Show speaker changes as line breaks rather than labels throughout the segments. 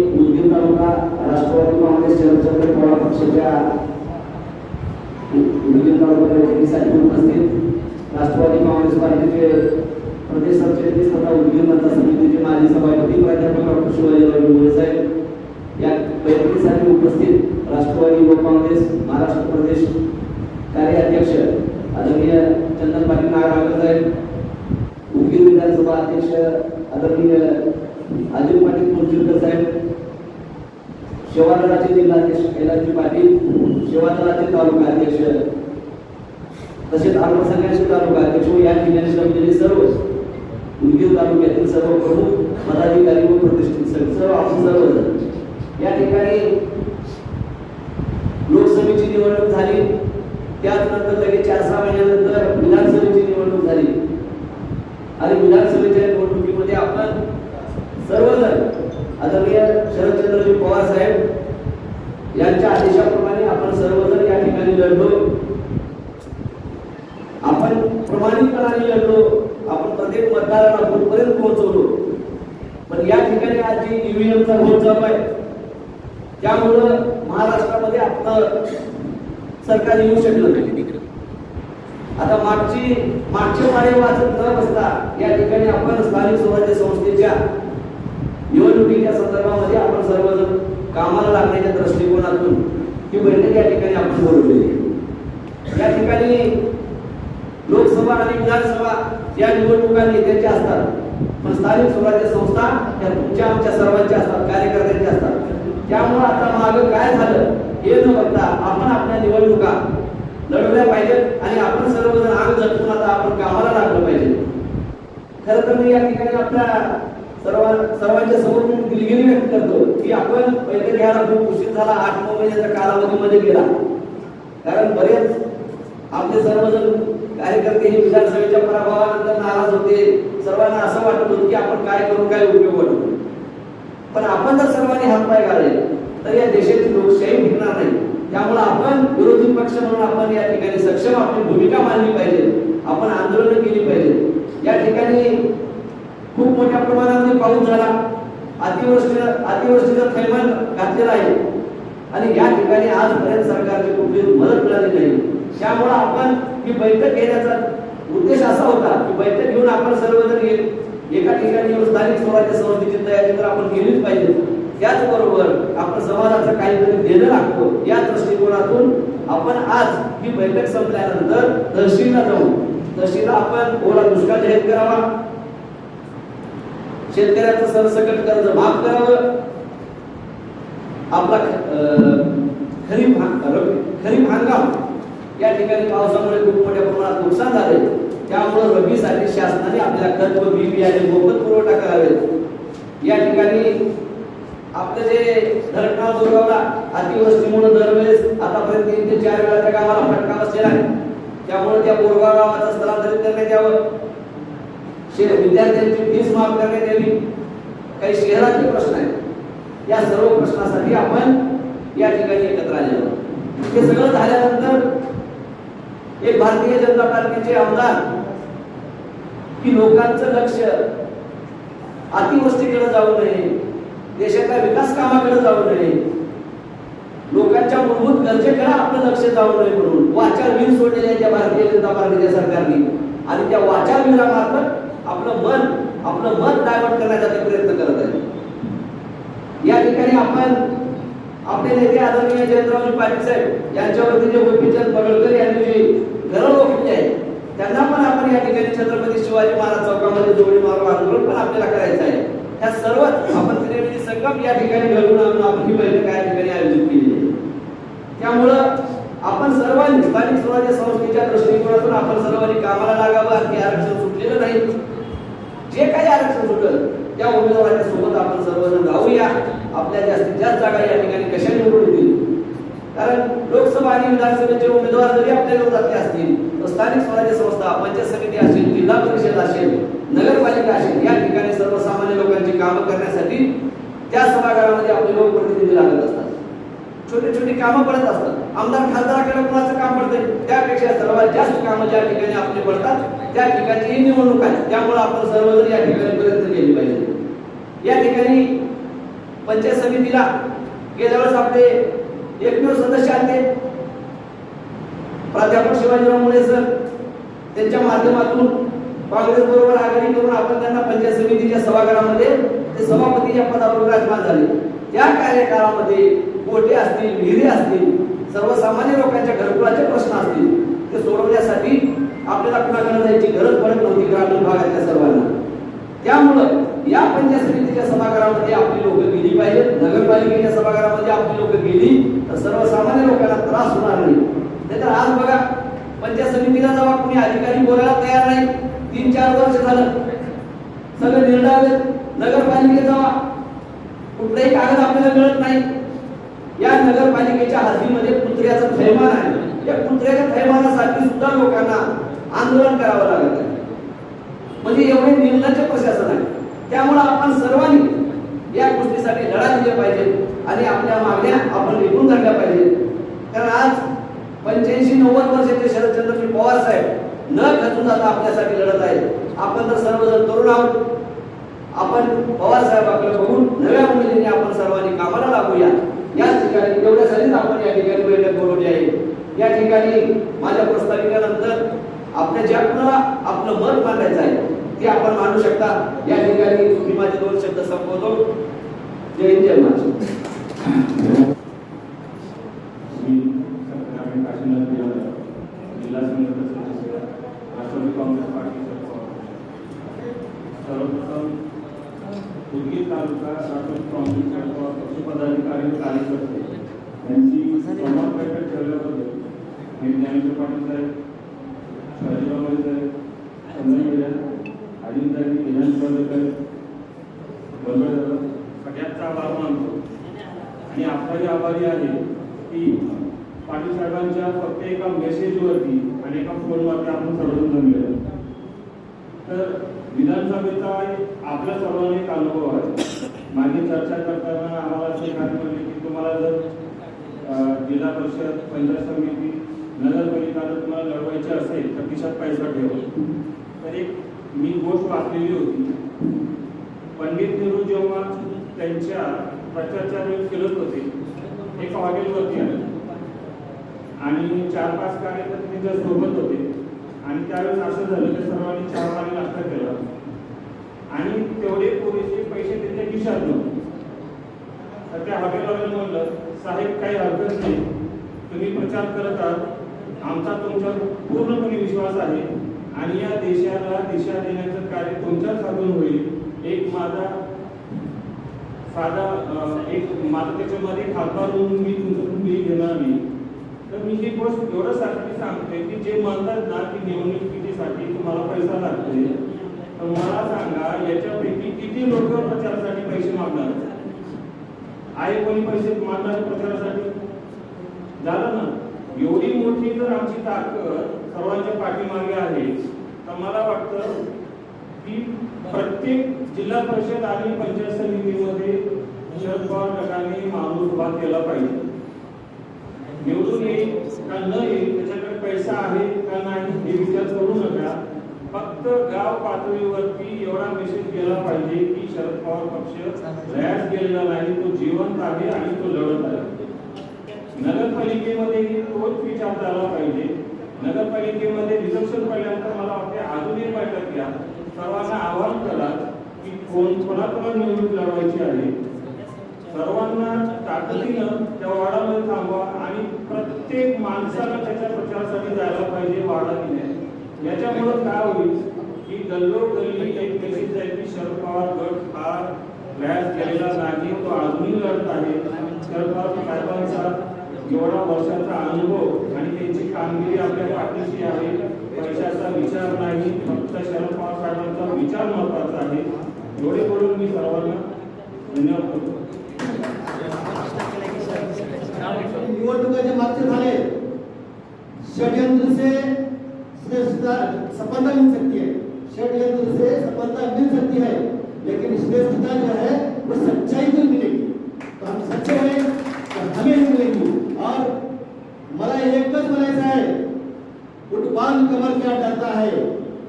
उदगीर तालुका राष्ट्रवादी काँग्रेस शरदचंद्र पवार पक्षाच्या उदगीर तालुका बैठकीसाठी उपस्थित राष्ट्रवादी काँग्रेस पार्टीचे प्रदेश सरचिटणीस तथा उदगीर मतदार समितीचे माजी सभापती प्राध्यापक डॉक्टर शिवाजीराव मुळे साहेब या बैठकीसाठी उपस्थित राष्ट्रवादी युवक काँग्रेस, महाराष्ट्र प्रदेश कार्याध्यक्ष आदरणीय चंदन पाटील नागराकर साहेब, उदगीर विधानसभा अध्यक्ष आदरणीय अजित पाटील मुर्जुलकर साहेब शिवादलाचे जिल्हाध्यक्ष कैलाजी पाटील शिवादलाचे तालुका अध्यक्ष तसेच अल्पसंख्याचे तालुका अध्यक्ष व या ठिकाणी जमलेले सर्व उदगीर तालुक्यातील सर्व प्रमुख पदाधिकारी व प्रतिष्ठित सर्व सर्व आपण सर्वजण. या ठिकाणी लोकसभेची निवडणूक झाली. त्याचनंतर लगेच चार सहा महिन्यानंतर विधानसभेची निवडणूक झाली. आणि विधानसभेच्या निवडणुकीमध्ये आपण सर्वजण. आदरणीय शरदचंद्रजी पवार साहेब यांच्या आदेशाप्रमाणे आपण सर्वजण या ठिकाणी लढलो. आपण प्रमाणितपणाने लढलो. आपण प्रत्येक मतदाराला कुठपर्यंत पोहोचवलो. पण या ठिकाणी आज जी ईव्हीएमचा घोळ आहे त्यामुळं महाराष्ट्रामध्ये आपलं सरकार येऊ शकलं नाही. आता मागची मागचे मारे वाचत न बसता या ठिकाणी आपण स्थानिक स्वराज्य संस्थेच्या निवडणुकीच्या संदर्भामध्ये आपण सर्वजण कामाला लागण्याच्या दृष्टिकोनातून ही बैठक या ठिकाणी आपण बोलवलेली आहे. या ठिकाणी लोकसभा आणि विधानसभा या निवडणुका नेत्याच्या असतात पण स्थानिक स्वराज्य संस्था या तुमच्या आमच्या सर्वांच्या असतात कार्यकर्त्यांच्या असतात त्यामुळे आता मागं काय झालं हे न बघता आपण आपल्या निवडणुका लढवल्या पाहिजेत आणि आपण सर्वजण आग झटकून आता आपण कामाला लागलं पाहिजे खरं तर मी या ठिकाणी आपल्या सर्व सर्वांच्या समोर मी दिलगिरी व्यक्त करतो की आपण पहिले घ्यायला खूप उशीर झाला. आठ नऊ महिन्याच्या कालावधीमध्ये गेला. कारण बरेच आपले सर्वजण कार्यकर्ते हे विधानसभेच्या पराभवानंतर नाराज होते. सर्वांना असं वाटत होतं की आपण काय करून काय उपयोग वाटतो पण आपण जर सर्वांनी हातपाय घालले तर या देशाची लोकशाही भिकणार नाही त्यामुळे आपण विरोधी पक्ष म्हणून आपण या ठिकाणी सक्षम आपली भूमिका मांडली पाहिजे. आपण आंदोलन केली पाहिजे या ठिकाणी खूप मोठ्या प्रमाणामध्ये पाऊस झाला. अतिवृष्टी अतिवृष्टीचा थैमान घातलेला आहे. आणि या ठिकाणी आजपर्यंत सरकारची कुठली मदत मिळाली नाही. त्यामुळे आपण ही बैठक घेण्याचा उद्देश असा होता की बैठक घेऊन आपण सर्वजण एका ठिकाणी स्थानिक स्वराज्य संस्थेची तयारी तर आपण केलीच पाहिजे. त्याचबरोबर आपण समाजाचं काहीतरी देणं लागतो. या दृष्टिकोनातून आपण आज ही बैठक संपल्यानंतर तहसीलला जाऊ. तहसीलला आपण ओला दुष्काळ जाहीर करावा. शेतकऱ्याचं सरसकट कर्ज माफ करावं. आपला खरीप खरीप हंगाम या ठिकाणी पावसामुळे खूप मोठ्या प्रमाणात नुकसान झाले त्यामुळे रबीसाठी शासनाने आपल्याला खत व बी बियाणे मोफत पुरवठा करावे या ठिकाणी आपलं जे धरणगाव दुर्गावला म्हणून दरवेळेस आतापर्यंत तीन ते चार वेळा त्या गावाला फटका बसलेला आहे. त्यामुळे त्या बोरगाव गावाचं स्थलांतरित करण्यात यावं. विद्यार्थ्यांची फीस माफ करण्यात यावी? काही शहराचे प्रश्न आहेत. या सर्व प्रश्नासाठी आपण या ठिकाणी एकत्र आलेलो हे सगळं झाल्यानंतर एक भारतीय जनता पार्टीचे आमदार की लोकांचं लक्ष अतिवृष्टीकडे जाऊ नये देशाच्या विकास कामाकडे जाऊ नये लोकांच्या मूलभूत गरजेकडे आपलं लक्ष जाऊ नये म्हणून. वाचा वीर सोडलेल्या त्या भारतीय जनता पार्टीच्या सरकारने. आणि त्या वाचार वीरामार्फत आपलं मन आपलं मन डायव्हर्ट करण्याचा ते प्रयत्न करत आहे. या ठिकाणी आपण आपले नेते आदरणीय जयंतरावजी पाटील साहेब यांच्यावरती जे गोपीचंद पडळकर यांनी जी गरज रोखली आहे त्यांना पण आपण या ठिकाणी छत्रपती शिवाजी महाराज चौकामध्ये जोडी मारू आंदोलन पण आपल्याला करायचं आहे. त्या सर्व आपण त्रिवेणी संगम या ठिकाणी घडवून आणून आपण ही बैठक या ठिकाणी आयोजित केली आहे. त्यामुळं आपण सर्वांनी स्थानिक स्वराज्य संस्थेच्या दृष्टिकोनातून आपण सर्वांनी कामाला लागावं आणि आरक्षण सुटलेलं नाही. जे काही आरक्षण सुटल त्या उमेदवाराच्या सोबत आपण सर्वजण राहूया. आपल्या जास्तीत जास्त जागा या ठिकाणी कशा निवडून येतील? कारण लोकसभा आणि विधानसभेचे उमेदवार जरी आपल्या विरोधातले असतील तर स्थानिक स्वराज्य संस्था पंचायत समिती असेल जिल्हा परिषद असेल नगरपालिका असेल या ठिकाणी सर्वसामान्य लोकांची कामं करण्यासाठी त्या सभागृहामध्ये आपले लोकप्रतिनिधी लागत असतात. छोटी छोटी कामं पडत असतात. आमदार खासदाराकडे कोणाचं काम पडतंय? त्यापेक्षा सर्वात जास्त कामं ज्या ठिकाणी आपले पडतात त्या ठिकाणी ही निवडणूक आहे. त्यामुळे आपण सर्वजण या ठिकाणी प्रयत्न केले पाहिजे. या ठिकाणी पंचायत समितीला गेल्या वेळेस आपले एकमेव सदस्य आले. प्राध्यापक शिवाजीराव मुळे सर त्यांच्या माध्यमातून काँग्रेस बरोबर आघाडी करून आपण त्यांना पंचायत समितीच्या सभागृहामध्ये ते सभापतीच्या पदावर विराजमान झाले. त्या कार्यकाळामध्ये गोटे असतील विहिरी असतील सर्वसामान्य लोकांच्या घरकुलाचे प्रश्न असतील ते सोडवण्यासाठी आपल्याला कुणाकडे जायची गरज पडत नव्हती ग्रामीण भागातल्या सर्वांना. त्यामुळं या पंचायत समितीच्या सभागृहामध्ये आपली लोक गेली पाहिजेत नगरपालिकेच्या सभागृहामध्ये आपली लोक गेली तर सर्वसामान्य लोकांना त्रास होणार नाही. नाहीतर आज बघा पंचायत समितीला जेव्हा कुणी अधिकारी बोलायला तयार नाही तीन चार वर्ष झालं सगळे निर्णय नगरपालिकेत जेव्हा कुठलाही कागद आपल्याला मिळत नाही. या नगरपालिकेच्या हद्दीमध्ये कुत्र्याचं थैमान आहे. या कुत्र्याच्या थैमानासाठी सुद्धा लोकांना आंदोलन करावं लागत आहे. म्हणजे एवढे निर्लज्ज प्रशासन आहे. त्यामुळे आपण सर्वांनी या गोष्टीसाठी लढा दिली पाहिजे आणि आपल्या मागण्या आपण निघून धरल्या पाहिजे. कारण आज पंच्याऐंशी नव्वद वर्षाचे शरदचंद्रजी पवार साहेब न खचून आता आपल्यासाठी लढत आहेत. आपण तर सर्वजण तरुण आहोत. आपण पवार साहेबांकडे बघून नव्या उमेदीने आपण सर्वांनी कामाला लागूया. याच ठिकाणी एवढ्यासाठीच आपण या ठिकाणी बैठक बोलवली आहे. या ठिकाणी माझ्या प्रस्ताविकेनंतर आपल्या ज्या कुणाला आपलं मत मांडायचं आहे ते आपण मांडू शकता. या ठिकाणी मी माझे दोन शब्द संपवतो. जय जय माझे
मी सत्यनारायण काशीनाथ देवरा जिल्हा संघटना सदस्य राष्ट्रवादी काँग्रेस पार्टी सर्वप्रथम उदगीर तालुका राष्ट्रवादी काँग्रेस पक्ष पदाधिकारी व कार्यकर्ते यांची संवाद बैठक ठेवल्याबद्दल मी ज्ञानेश्वर पाटील साहेब शिवाजीराव माळी साहेब संजय मेहर अजिंताजी विधान स्पर्धकर बलवड सगळ्यांचा आभार मानतो आणि आपलाही आभारी आहे की पाटील साहेबांच्या फक्त एका मेसेजवरती आणि एका फोनवरती आपण सर्वजण जमलेलो तर विधानसभेचा एक आपल्या सर्वांना एक अनुभव आहे मागे चर्चा करताना आम्हाला असे काय म्हणले की तुम्हाला जर अं, जिल्हा परिषद पंचायत समिती नगरपालिका जर तुम्हाला लढवायची असेल तर खिशात पैसा ठेवा तर एक मी गोष्ट वाचलेली होती. पंडित नेहरू जेव्हा त्यांच्या प्रचारच्या वेळी फिरत होते एका हॉटेलवरती आले आणि चार पाच कार्यकर्ते त्यांच्यासोबत होते. आणि त्यावेळेस असं झालं की सर्वांनी चार पाणी नाश्ता केला. आणि तेवढे पुरेसे पैसे त्यांच्या खिशात नव्हते तर त्या हॉटेलवाल्याने म्हणलं साहेब काही हरकत नाही. तुम्ही प्रचार करत आहात. आमचा तुमच्यावर पूर्णपणे विश्वास आहे. आणि या देशाला दिशा देण्याचं कार्य तुमच्याच हातून होईल? एक माझा साधा एक माझा त्याच्यामध्ये खासदार म्हणून मी तुमचं बिल घेणार नाही. तर मी ही गोष्ट एवढ्यासाठी सांगते की जे म्हणतात ना की निवडणुकीसाठी तुम्हाला पैसा लागतोय तर मला सांगा याच्यापैकी किती लोक प्रचारासाठी पैसे मागणार? आहे कोणी पैसे मागणार प्रचारासाठी? झालं ना? एवढी मोठी जर आमची ताकद सर्वांच्या पाठीमागे आहे. तर मला वाटतं की प्रत्येक जिल्हा परिषद आणि पंचायत समितीमध्ये शरद पवार गटाने माणूस उभा केला पाहिजे. निवडून येईल का न येईल त्याच्याकडे पैसा आहे का नाही हे विचार करू नका. फक्त गाव पातळीवरती एवढा मेसेज गेला पाहिजे की शरद पवार पक्ष लयास गेलेला नाही तो जिवंत आहे आणि तो लढत आहे. नगरपालिकेमध्ये तोच विचार झाला पाहिजे. नगरपालिकेमध्ये रिझर्वेशन पडल्यानंतर मला वाटते अजून एक बैठक घ्या सर्वांना आवाहन करा की कोण कोणा कोणा निवडणूक लढवायची आहे. सर्वांना ताकदीनं त्या वार्डामध्ये थांबवा आणि प्रत्येक माणसाला त्याच्या प्रचारासाठी जायला पाहिजे वार्डा दिल्या याच्यामुळं काय होईल की गल्लोगल्ली एक मेसेज आहे की शरद पवार गट हा प्रयास केलेला नाही तो अजूनही लढत आहे. शरद पवार साहेबांचा एवढा वर्षाचा अनुभव आणि त्यांची कामगिरी आपल्या पाठीशी आहे पैशाचा विचार नाही फक्त शरद पवार साहेबांचा विचार महत्त्वाचा आहे. एवढे बोलून मी सर्वांना धन्यवाद करतो.
निवडणुकाचे मागचे झाले. षडयंत्र से सफलता मिल सकती है. षडयंत्र से सफलता मिल सकती है. लेकिन श्रेष्ठता जो है वो सच्चाई को मिलेगी तो हम सच्चे हैं तो हमें ही मिलेगी और मला एकच म्हणायचं आहे. उठबान कमर क्या डरता है?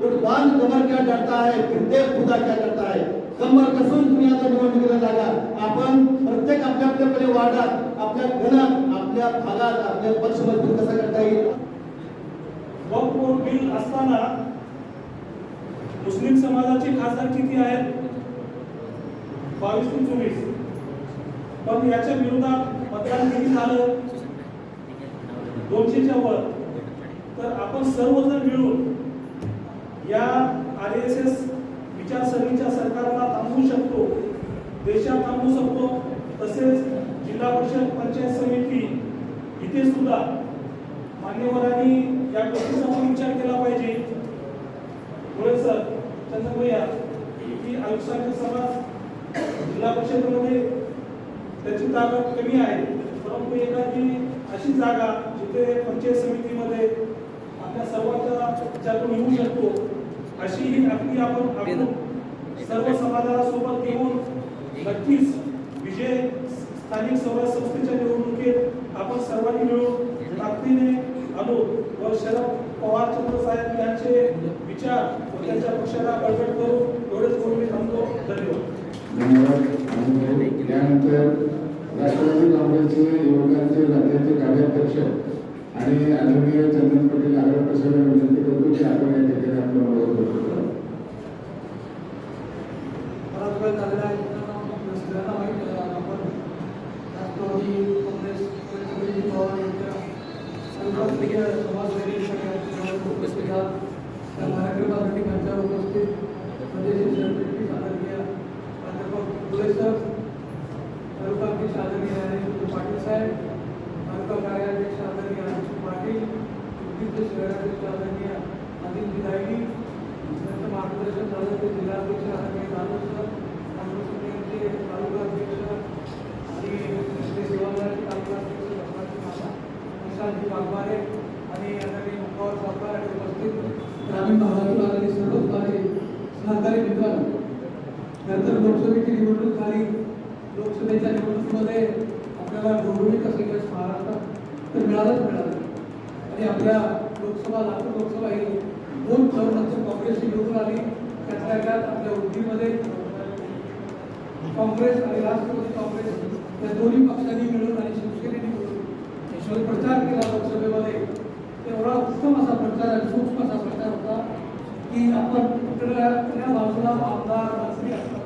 उठबान कमर क्या डरता है? प्रत्येक खुदा क्या करता है। कंबर कसून तुम्ही आता निवडणुकीला लागा आपण प्रत्येक आपल्या आपल्याकडे वार्डात आपल्या घरात आपल्या भागात आपल्या पक्ष मजबूत कसा करता येईल?
वक्फ बिल असताना मुस्लिम समाजाचे खासदार किती आहेत? बावीस ते चोवीस. पण याच्या विरोधात मतदान किती झालं? दोनशेच्या वर तर आपण सर्वजण मिळून या आर एस एस विचारसरणीच्या सरकारला थांबवू शकतो देशात थांबवू शकतो तसेच जिल्हा परिषद पंचायत समिती इथे सुद्धा मान्यवरांनी या गोष्टीचा पण विचार केला पाहिजे. मुळे सर भैया की आयुष्याचा समाज जिल्हा परिषदेमध्ये त्याची ताकद कमी आहे परंतु एखादी अशी जागा जिथे पंचायत समितीमध्ये आपल्या सर्वांच्या ज्यातून येऊ शकतो अशी ही आपली आपण सर्व समाजाला सोबत घेऊन नक्कीच विजय स्थानिक स्वराज्य संस्थेच्या निवडणुकीत आपण सर्वांनी मिळून ताकदीने आणू व शरद पवार चंद्र साहेब यांचे विचार व त्यांच्या पक्षाला बळकट करू एवढेच बोलून मी थांबतो. धन्यवाद.
त्यानंतर राष्ट्रवादी काँग्रेसचे युवकांचे राज्याचे कार्याध्यक्ष आणि आदरणीय चंदन पटेल आग्रह प्रसाद विनंती करतो की आपण या ठिकाणी आपलं मनोगत व्यक्त करावं.
बराच वेळ झालेला आहे आपल्या सगळ्यांना माहीत आहे आज आपण राष्ट्रवादी काँग्रेस अजित पवार यांच्या सर्वपक्षीय समाजवादी सगळ्या उपस्थित आहात त्या कार्यक्रमासाठी मंचावर उपस्थित प्रदेश सरपंच आदरणीय प्राध्यापक फुले सर तालुका अध्यक्ष आदरणीय ज्ञानेश्वर पाटील साहेब तालुका कार्याध्यक्ष आदरणीय अनिल पाटील युद्धीचे शहराध्यक्ष आदरणीय अनिल विधायनी त्यांचं मार्गदर्शन झालं ते जिल्हाध्यक्ष आदरणीय जाधव सर काँग्रेस समितीचे तालुका अध्यक्ष आणि ते सेवादलाचे तालुका अध्यक्ष धर्माजी माता विशालजी वाघमारे आणि आदरणीय मुखावर सावकार आणि उपस्थित ग्रामीण भागातून आलेले सर्वच माझे सहकारी मित्रांनो नंतर लोकसभेची निवडणूक झाली. लोकसभेच्या निवडणुकीमध्ये आपल्याला बहुमत असेल महाराष्ट्रात तर मिळालंच मिळालं. आणि आपल्या लोकसभा लातूर लोकसभा ही दोन टर्मनंतर काँग्रेसची निवडून आली. त्यातल्या त्यात आपल्या उद्दीमध्ये काँग्रेस आणि राष्ट्रवादी काँग्रेस या दोन्ही पक्षांनी मिळून आणि शिवसेनेने मिळून प्रचार केला लोकसभेमध्ये. एवढा उत्तम असा प्रचार आणि सूक्ष्म असा प्रचार होता की आपण कुठल्या कुठल्या बाजूला आमदार मंत्री असतात.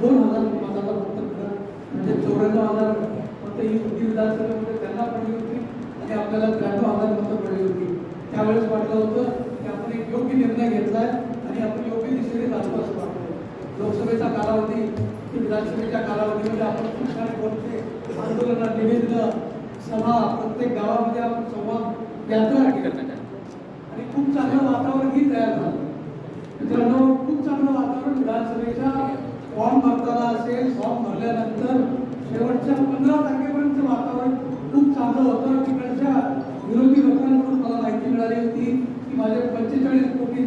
दोन हजार मताला फक्त म्हणजे चौऱ्याण्णव हजार फक्त ही उद्दी विधानसभेमध्ये त्यांना पडली होती आणि आपल्याला त्र्याण्णव हजार मतं पडली होती. त्यावेळेस वाटलं होतं की आपण एक योग्य निर्णय घेतला आहे आणि आपण योग्य दिशेने जातो असं वाटतं लोकसभेचा कालावधी की विधानसभेच्या कालावधीमध्ये आपण खूप सारे कोणते आंदोलनं निवेदनं सभा प्रत्येक गावामध्ये आपण संवाद यात्रा आणि खूप चांगलं वातावरणही तयार झालं. मित्रांनो खूप चांगलं वातावरण विधानसभेच्या फॉर्म भरताना असेल फॉर्म भरल्यानंतर शेवटच्या पंधरा तारखेपर्यंत वातावरण खूप चांगलं होतं. तिकडच्या विरोधी लोकांकडून मला माहिती मिळाली होती की माझे पंचेचाळीस कोटी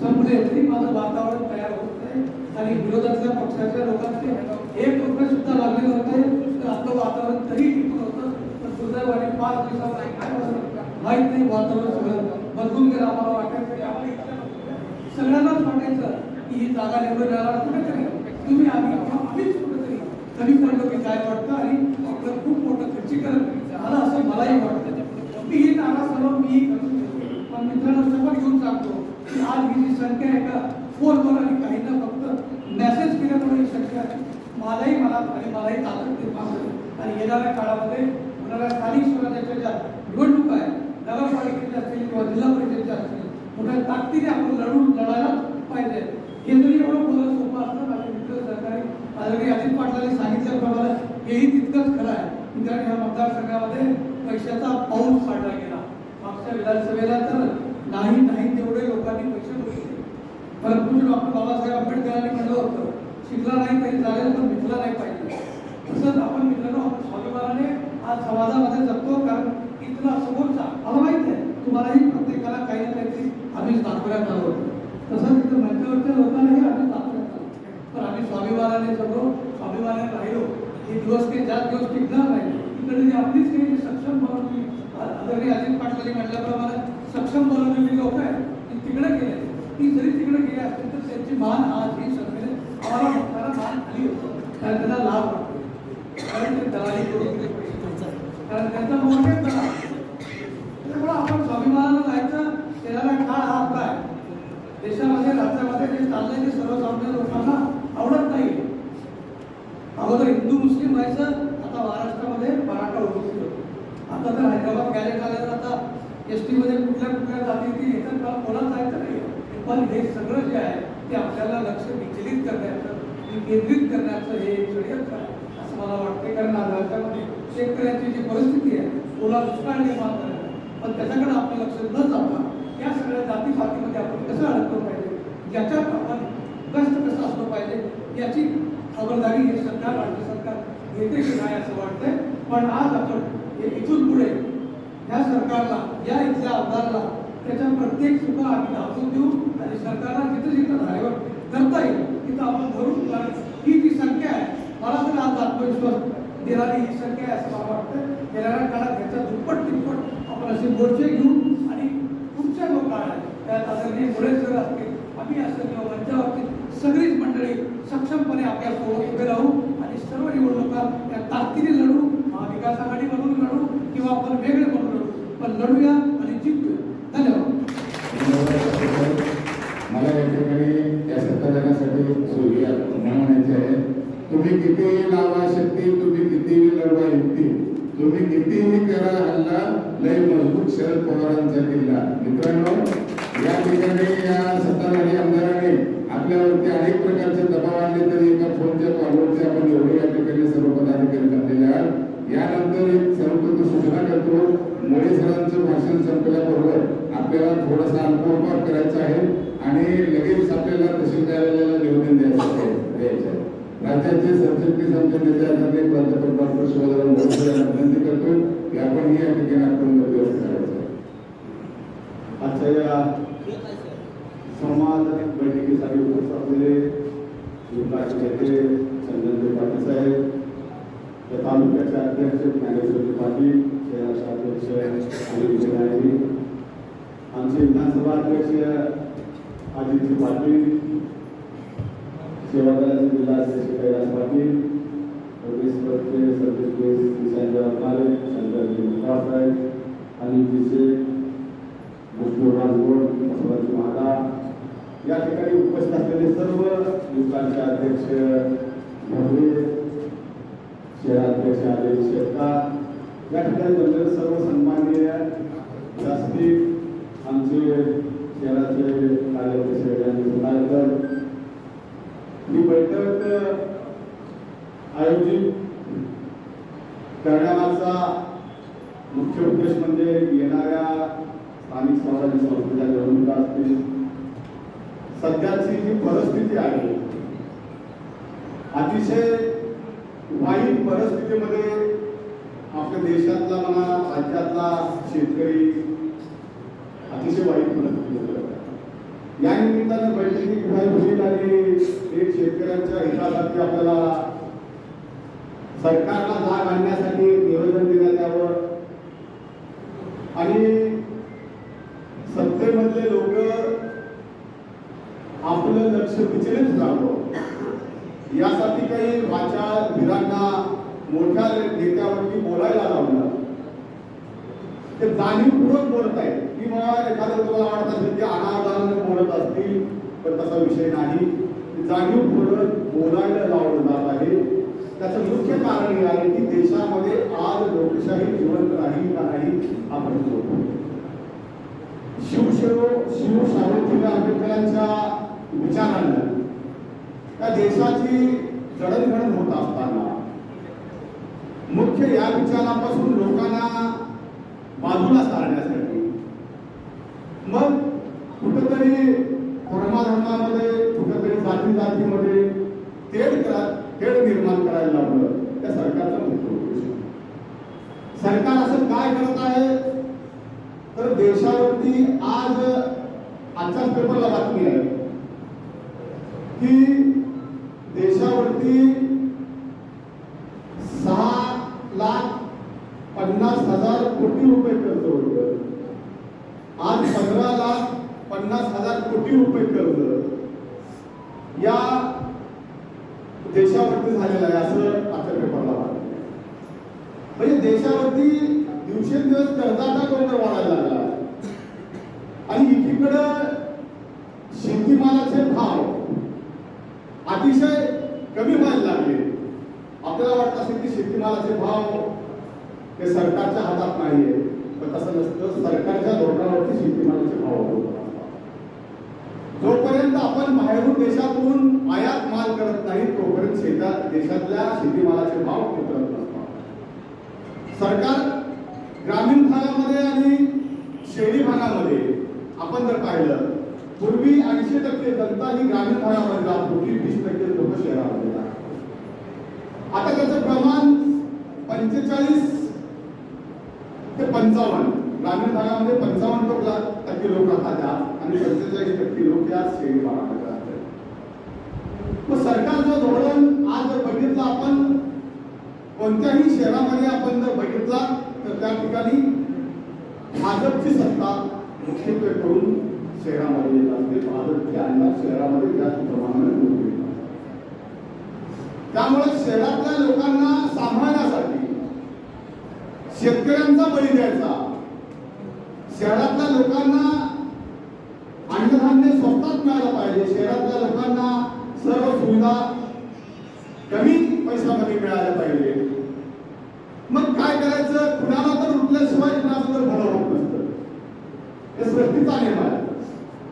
संपले तरी माझं वातावरण तयार होत आहे आणि विरोधातल्या पक्षाच्या लोकांचे एक रुपये सुद्धा लागले होते तर आपलं वातावरण तरी टिकून होतं पण दुर्दैवाने पाच दिवसात काय माहीत नाही वातावरण सगळं बदलून गेलं. आम्हाला वाटायचं की आम्हाला सगळ्यांनाच वाटायचं की ही जागा निवडून येणार. कुठेतरी. तुम्ही आम्ही आम्हीच कुठेतरी कमी पडलो की काय वाटतं आणि आपलं खूप मोठं खर्चीकरण झालं असं मलाही वाटतं. मी ही नाराज झालो मी पण मित्रांना सोबत घेऊन सांगतो की आज ही जी संख्या आहे का फोनवर आणि काहींना फक्त मेसेज केल्यामुळे ही संख्या आहे. मलाही मला आणि मलाही ताकद निर्माण झाली आणि येणाऱ्या काळामध्ये होणाऱ्या स्थानिक स्वराज्याच्या ज्या निवडणुका आहेत नगरपालिकेच्या असतील किंवा जिल्हा परिषदेच्या असतील मोठ्या ताकदीने आपण लढून लढायला पाहिजे. हे जरी एवढं बोलणं सोपं असलं माझे मित्र सहकारी आदरणीय अजित पाटलांनी सांगितल्याप्रमाणे हेही तितकंच खरं आहे. मित्रांनो ह्या मतदारसंघामध्ये पैशाचा पाऊस पाडला गेला मागच्या विधानसभेला तर नाही नाही तेवढे लोकांनी पैसे भरले. परंतु डॉक्टर बाबासाहेब आंबेडकरांनी म्हणलं होतं शिकला नाही तरी चालेल पण मिटला नाही पाहिजे. तसंच आपण मित्रांनो स्वाभिमानाने आज समाजामध्ये जगतो कारण इथला समोरचा मला माहीत आहे तुम्हालाही प्रत्येकाला काही ना काहीतरी आम्ही दाखवण्यात आलो होतो. तसंच इथं मंचावरच्या लोकांनाही आम्ही पण आम्ही स्वाभिमानाने जगलो स्वाभिमानाने राहिलो. हे दिवस ते जात दिवस टिकणार नाही तिकडे आपलीच काही सक्षम बनवली आदरणीय अजित पाटलांनी म्हटल्याप्रमाणे सक्षम बनवलेली लोक आहेत ती तिकडे गेले. ती जरी तिकडे गेली असतील तर त्यांची मान आज ही सगळे आम्हाला मोठ्याला मान खाली होतो. कारण त्यांना लाभ वाटतो कारण ते दलाली करून दिले पैसे. कारण त्यांचा मोठे दलाल. त्यामुळे आपण स्वाभिमानानं जायचं त्याला काळ हा काय देशामध्ये राज्यामध्ये जे चाललंय ते सर्वसामान्य लोकांना आवडत नाही अगोदर हिंदू मुस्लिम व्हायचं आता महाराष्ट्रामध्ये मराठा ओबीसी होतं आता तर हैदराबाद आल्यावर आता एस टीमध्ये कुठल्या कुठल्या जातीची येतात का कोणाला जायचं नाही. पण हे सगळं जे आहे ते आपल्याला लक्ष विचलित करण्याचं केंद्रित करण्याचं हे षडयंत्र आहे. असं मला वाटते कारण राज्यामध्ये शेतकऱ्यांची जी परिस्थिती आहे ओला दुष्काळ निर्माण झालेला पण त्याच्याकडे आपलं लक्ष न जाता या सगळ्या जातीपातीमध्ये आपण कसं अडकलं पाहिजे? ज्याच्यात आपण कष्ट कसं असलं पाहिजे? याची खबरदारी हे सरकार राज्य सरकार घेते की नाही असं वाटतंय. पण आज आपण हे इथून पुढे या सरकारला या इथल्या आमदारला त्याच्या प्रत्येक चुका आम्ही दाखवून देऊ आणि सरकारला जिथं जिथं धारेवर करता येईल तिथं आपण धरून कारण ही जी संख्या आहे मला तर आज आत्मविश्वास देणारी ही संख्या आहे असं मला वाटतं. येणाऱ्या काळात ह्याच्या दुप्पट तिप्पट आपण असे मोर्चे घेऊ आणि पुढच्या जो काळ आहे त्यात आदरणीय मुळे सर असतील आम्ही असं किंवा माझ्या बाबतीत सगळीच मंडळी सक्षमपणे आपल्यासोबत उभे राहू आणि सर्व निवडणुका त्या ताकदीने लढू महाविकास आघाडी म्हणून लढू किंवा आपण वेगळे म्हणून पण लढूया आणि जिंकूया. धन्यवाद.
मला या ठिकाणी या सत्ताधाऱ्यासाठी सूर्य म्हणायचे आहे. तुम्ही कितीही लावा शक्ती तुम्ही कितीही लढवा युक्ती तुम्ही कितीही करा हल्ला लय मजबूत शरद पवारांचा किल्ला. मित्रांनो या ठिकाणी या सत्ताधारी आमदारांनी आपल्यावरती अनेक प्रकारचे दबाव आणले तरी एका फोनच्या कॉलवरती आपण एवढे या ठिकाणी सर्व पदाधिकारी जमलेले आहात यानंतर एक सर्वप्रथम सूचना करतो मोरे सरांचं भाषण संपल्याबरोबर आपल्याला थोडासा अल्पोपहार करायचा आहे आणि लगेच आपल्याला तहसील कार्यालयाला निवेदन द्यायचं आहे द्यायचं आहे राज्याचे सरचिटणीस आमचे नेते आदरणीय प्राध्यापक डॉक्टर शिवराम मोरे यांना विनंती करतो की आपण या ठिकाणी आपण व्यवस्था करायचं आहे
आजच्या या संवाद बैठकीसाठी उपस्थित असलेले विभागाचे नेते चंद्रदेव पाटील साहेब या तालुक्याचे अध्यक्ष ज्ञानेश्वर पाटील शहराचे अध्यक्ष अनिल विजयराजी आमचे विधानसभा अध्यक्ष अजित पाटील सेवादलाचे जिल्हा अध्यक्ष कैलास पाटील परमेश्वरचे सरचिटणीस विशाल माले शंकरजी मुखासाहेब अनिल जिसे मजदूर राजगोड बसवराज महाडा या ठिकाणी उपस्थित असलेले सर्व युवकांचे अध्यक्ष शहराध्यक्ष आदेश शेतकार या ठिकाणी बनलेले सर्व सन्माननीय व्यासपीठ आमचे शहराचे कार्याध्यक्ष गजानन ही बैठक आयोजित करण्यामागचा मुख्य उद्देश म्हणजे येणाऱ्या स्थानिक स्वराज्य संस्थेच्या निवडणुका असतील सध्याची जी परिस्थिती आहे. अतिशय वाईट परिस्थितीमध्ये आपल्या देशातला म्हणा राज्यातला शेतकरी अतिशय वाईट परिस्थितीमध्ये या निमित्तानं बैठकी घ्यायला होईल आणि एक शेतकऱ्यांच्या हितासाठी आपल्याला सरकारला जाग आणण्यासाठी निवेदन देण्यात यावं. आणि सत्तेमधले लोक आपलं लक्ष विचलित राहावं यासाठी काही वाचा वीरांना मोठ्या नेत्यावरती बोलायला लावलं. ते जाणीवपूर्वक बोलत आहेत. की बाबा एखादं तुम्हाला वाटत असेल ते अनावधानाने बोलत असतील पण तसा विषय नाही. जाणीवपूर्वक बोलायला लावलं जात आहे. त्याचं मुख्य कारण हे आहे की देशामध्ये आज लोकशाही जिवंत राहील का नाही हा प्रश्न होतो. शिवशिव शिव सावित्रीबाई विचार आणलं त्या देशाची जडणघडण होत असताना मुख्य या विचारापासून लोकांना बाजूला सारण्यासाठी मग कुठंतरी धर्माधर्मामध्ये कुठंतरी जाती जातीमध्ये तेढ करा तेढ निर्माण करायला लागलं. त्या सरकारचा मुख्य उद्देश सरकार असं काय करत आहे? तर देशावरती आज आजच्याच पेपरला बातमी आहे. की देशावरती सहा लाख पन्नास हजार कोटी रुपये कर्ज होतं आज पंधरा लाख पन्नास हजार कोटी रुपये कर्ज या देशावरती झालेलं आहे असं आजच्या पेपरला वाटतं देशावरती दिवसेंदिवस कर्जाचा डोंगर वाढायला लागला आणि एकीकडं शेतीमालाचे भाव अतिशय कमी व्हायला लागले आपल्याला वाटत असेल की शेतीमालाचे भाव हे सरकारच्या हातात नाहीये पण तसं नसतं सरकारच्या धोरणावरती शेतीमालाचे भाव जोपर्यंत आपण बाहेरून देशातून आयात माल करत नाही तोपर्यंत शेता देशातल्या शेतीमालाचे भाव उतरत नसतात. सरकार ग्रामीण भागामध्ये आणि शहरी भागामध्ये आपण जर पाहिलं पूर्वी ऐंशी टक्के जनता ही ग्रामीण भागामध्ये जात होती वीस टक्के लोक शहरामध्ये जात आता त्याचं प्रमाण पंचेचाळीस ते पंचावन्न ग्रामीण भागामध्ये पंचावन्न टक्के टक्के लोक राहतात आणि पंचेचाळीस टक्के लोक या शहरी भागामध्ये राहतात. मग सरकारचं धोरण आज जर बघितलं आपण कोणत्याही शहरामध्ये आपण जर बघितला तर त्या ठिकाणी भाजपची सत्ता मुख्यत्वे करून शहरामध्ये येत असते. भाजपची आमदार शहरामध्ये जास्त प्रमाणामध्ये त्यामुळे शहरातल्या लोकांना सांभाळण्यासाठी शेतकऱ्यांचा बळी द्यायचा शहरातल्या लोकांना अन्नधान्य स्वस्तात मिळालं पाहिजे. शहरातल्या लोकांना सर्व सुविधा कमी पैशामध्ये मिळाल्या पाहिजे मग काय करायचं कुणाला तर उठल्याशिवाय कुणाचं तर भलं होत नसतं हे सृष्टीचा नियम आहे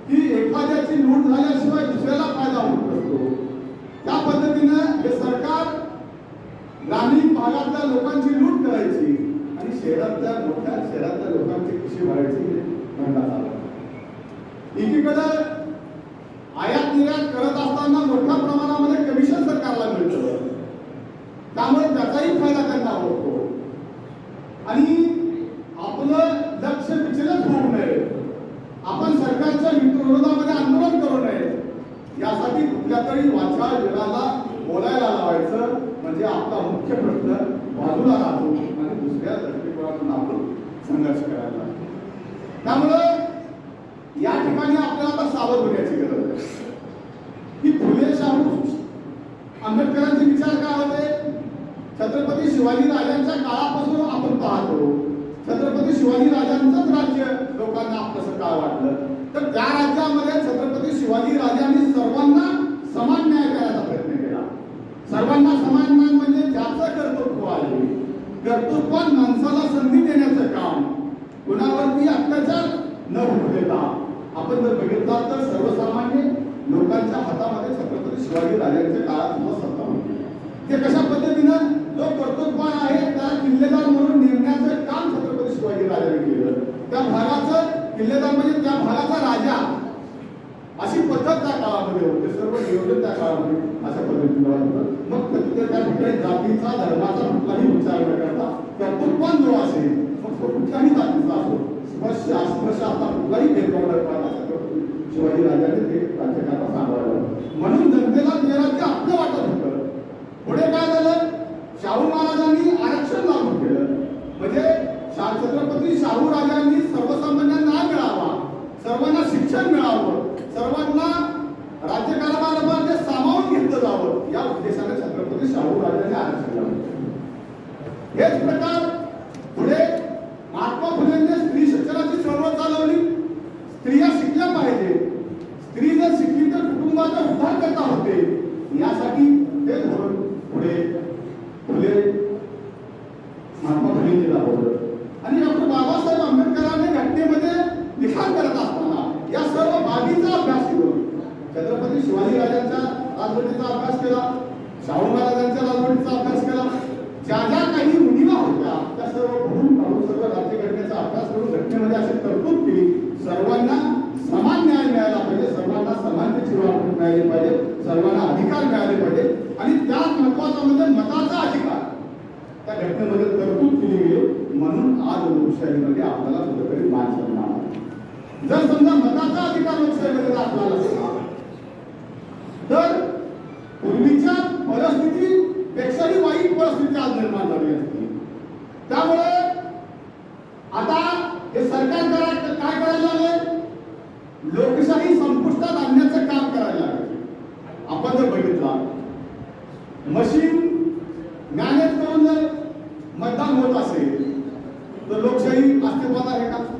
की एखाद्याची लूट झाल्याशिवाय दुसऱ्याला फायदा होत नसतो त्या पद्धतीनं हे सरकार ग्रामीण भागातल्या लोकांची लूट करायची आणि शहरातल्या मोठ्या शहरातल्या लोकांची कशी भरायची धंदा चालू एकीकडं आयात निर्यात करत असताना मोठ्या प्रमाणामध्ये कमिशन सरकारला मिळतं त्यामुळे त्याचाही फायदा त्यांना होतो आणि आपलं लक्ष विचलित होऊ नये आपण सरकारच्या विरोधामध्ये आंदोलन करू नये यासाठी कुठल्या तरी जगाला बोलायला लावायचं म्हणजे आपला मुख्य प्रश्न बाजूला राहतो आणि दुसऱ्या दृष्टिकोनातून आपण संघर्ष करायला लागतो. त्यामुळं या ठिकाणी आपल्याला आता सावध होण्याची गरज आहे. की फुले शाहू आंबेडकरांचे विचार काय होते? छत्रपती शिवाजी राजांच्या काळापासून आपण पाहतो. छत्रपती शिवाजी राजांचंच राज्य लोकांना आपलं काय वाटलं. तर त्या राज्यामध्ये छत्रपती शिवाजी राजांनी सर्वांना समान न्याय करायचा प्रयत्न केला. सर्वांना समान न्याय म्हणजे ज्याचं कर्तृत्व आहे. कर्तृत्वात माणसाला संधी देण्याचं काम. कुणावरती अत्याचार न होऊ देता. आपण जर बघितला तर सर्वसामान्य लोकांच्या हातामध्ये छत्रपती शिवाजी राजांच्या काळात सत्ता होती. ते कशा पद्धतीनं जो कर्तृत्ववान आहे त्या किल्लेदार म्हणून नेमण्याचं काम छत्रपती शिवाजी राजांनी केलं. त्या भागाचं किल्लेदार म्हणजे त्या भागाचा राजा काळामध्ये म्हणजे होते सर्व नियोजन त्या काळामध्ये अशा पद्धतीने होतं. मग त्या त्या ठिकाणी जातीचा धर्माचा कुठलाही विचार न करता कर्तृत्वान जो असेल मग तो कुठल्याही जातीचा असो स्पर्श अस्पर्श आता कुठलाही भेदभाव न करता शिवाजी राजांनी ते राज्यकारभार सांभाळलं. म्हणून जनतेला ते राज्य आपलं वाटत होतं पुढे काय झालं? शाहू महाराजांनी आरक्षण लागू केलं. म्हणजे छत्रपती शाहू राजांनी सर्वसामान्यांना न्याय मिळावा सर्वांना शिक्षण मिळावं सर्वांना राज्यकारभारामध्ये सामावून घेतलं जावं या उद्देशाने छत्रपती शाहू राजांनी हेच प्रकार पुढे महात्मा फुलेंनी स्त्री शिक्षणाची चळवळ चालवली. स्त्रिया शिकल्या पाहिजे. स्त्री जर शिकली तर कुटुंबाचा उद्धार करता होते. यासाठी ते धोरण पुढे फुले महात्मा फुलेंनी राबवलं. आणि डॉक्टर बाबासाहेब आंबेडकरांनी घटनेमध्ये लिखाण करत असताना या सर्व बाबीचा अभ्यास केला. छत्रपती शिवाजी राजांच्या राजवटीचा अभ्यास केला. शाहू महाराजांच्या राजवटीचा अभ्यास केला. ज्या ज्या काही उणीवा होत्या त्या सर्व भरून काढून सर्व राज्यघटनेचा अभ्यास करून घटनेमध्ये अशी तरतूद केली. सर्वांना समान न्याय मिळाला पाहिजे सर्वांना समान वागणूक मिळाली पाहिजे सर्वांना अधिकार मिळाले पाहिजे. आणि त्यात महत्त्वाचा म्हणजे मताचा अधिकार. त्या घटनेमध्ये तरतूद केली गेली. म्हणून आज लोकशाहीमध्ये आपल्याला कुठेतरी मान सन्मान जर समजा मताचा अधिकार लोकशाहीमध्ये जर आपल्याला अशी मॅनेज जर मतदान होत असेल तर लोकशाही अस्तित्वात आहे का?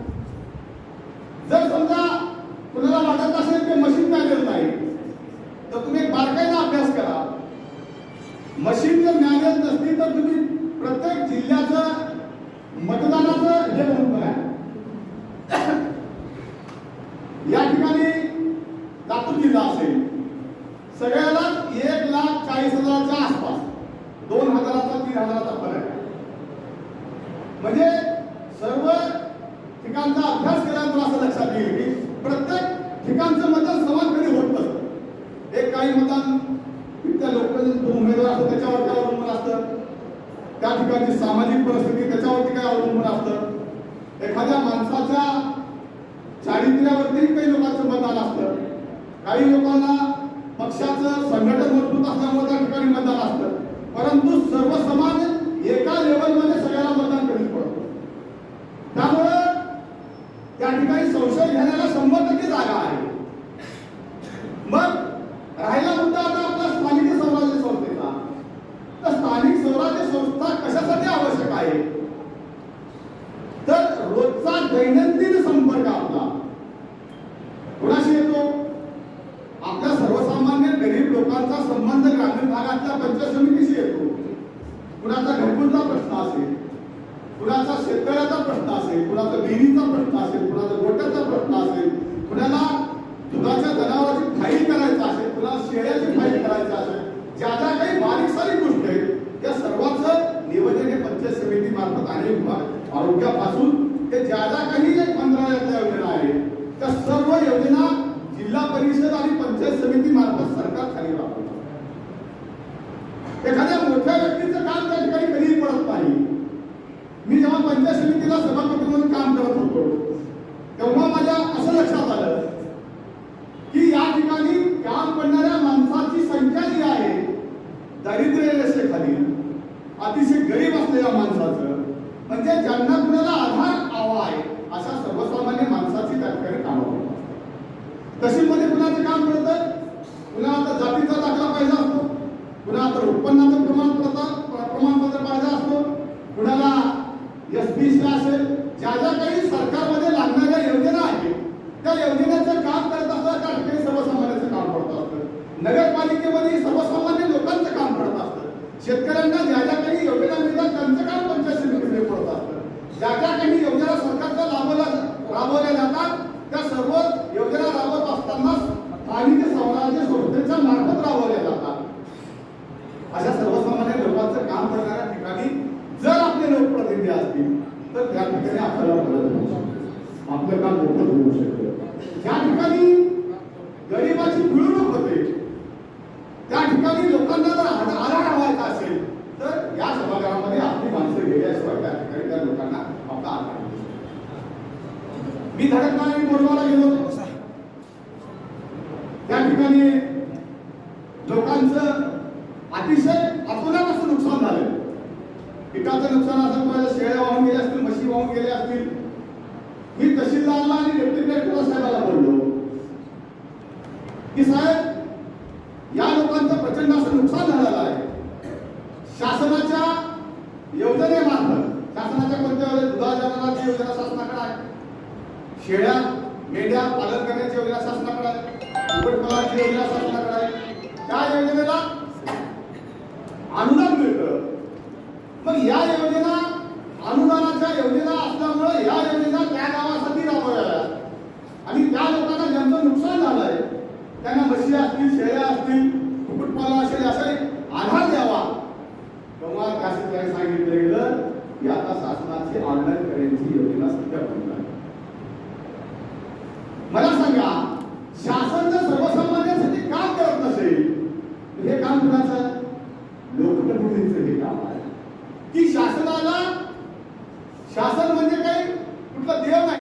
काही लोकांना पक्षाचं संघटन मजबूत असल्यामुळे त्या ठिकाणी मतदान असतं. परंतु सर्व समाज एका लेवलमध्ये सगळ्याला मतदान करीत पडतो त्यामुळं त्या ठिकाणी संशय घेण्याला शंभर टक्के जागा आहे योजना जिल्हा परिषद आणि पंचायत समिती मार्फत सरकार खाली राबवली. या लोकांचं प्रचंड असं नुकसान झालेलं आहे. शासनाच्या योजनेमार्फत शासनाच्या कोणत्या दुधाजनाची योजना शासनाकडे आहे. शेळ्या मेंढ्या पालन करण्याची योजना शासनाकडे आहे. कुक्कुटपालनाची योजना शासनाकडे आहे. त्या योजनेला अनुदान मिळतं. मग या योजना अनुदानाच्या योजना असल्यामुळे या योजना त्या गावासाठी राबवल्या आणि त्या लोकांना ज्यांचं नुकसान झालंय त्यांना मशी असतील शेळ्या असतील कुक्कुटपालन असेल असा एक आधार द्यावा. तेव्हा काशीताई सांगितलं गेलं की आता शासनाची ऑनलाईन करायची योजना सध्या बंद आहे. मला सांगा शासन जर सर्वसामान्यांसाठी काम करत नसेल हे काम कुणाचं? लोकप्रतिनिधीचं हे काम आहे. की शासनाला शासन म्हणजे काही कुठला देव नाही.